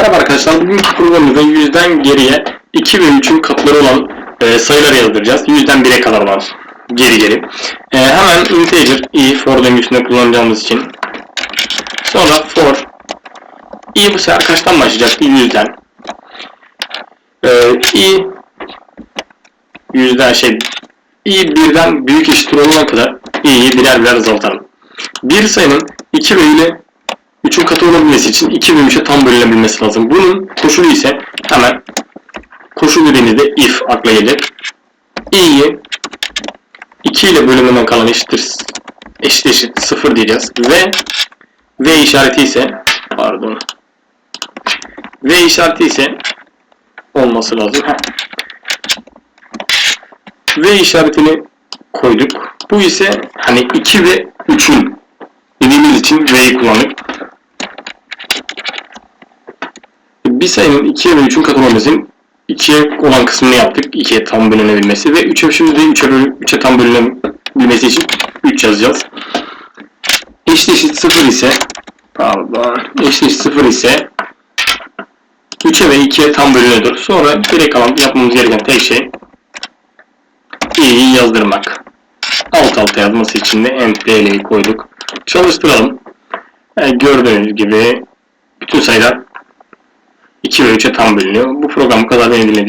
Merhaba arkadaşlar, bugünkü programımızda 100'den geriye 2 ve 3'ün katları olan e, sayıları yazdıracağız. 100'den 1'e kadar olan geri geri. E, hemen integer i for döngüsünde kullanacağımız için. Sonra for i bu sefer kaçtan başlayacak? 100'den. E, i 100'den şey i birden büyük eşittir olana kadar i'yi birer birer azaltalım. Bir sayının 2 ve ile 3'ün katı olabilmesi için 2 ve 3'e tam bölünebilmesi lazım. Bunun koşulu ise hemen koşul dediğimizde if akla gelecek. i'yi 2 ile bölümünden kalan eşittir eşit eşit 0 diyeceğiz. Ve v işareti ise pardon v işareti ise olması lazım. V işaretini koyduk. Bu ise hani 2 ve 3'ün dediğimiz için V'yi kullandık. Bir sayının 2'ye ve 3'ün katı olmasının 2'ye olan kısmını yaptık. 2'ye tam bölünebilmesi ve 3'e şimdi de 3'e, bölü- 3'e tam bölünebilmesi için 3 yazacağız. Eşit eşit 0 ise pardon eşit eşit 0 ise 3'e ve 2'ye tam bölünüyordur. Sonra geri kalan yapmamız gereken tek şey i'yi yazdırmak. Alt alta yazması için de ent'yi koyduk. Çalıştıralım. Yani gördüğünüz gibi bütün sayılar 2 ve 3'e tam bölünüyor. Bu program bu kadar beni dinlediğiniz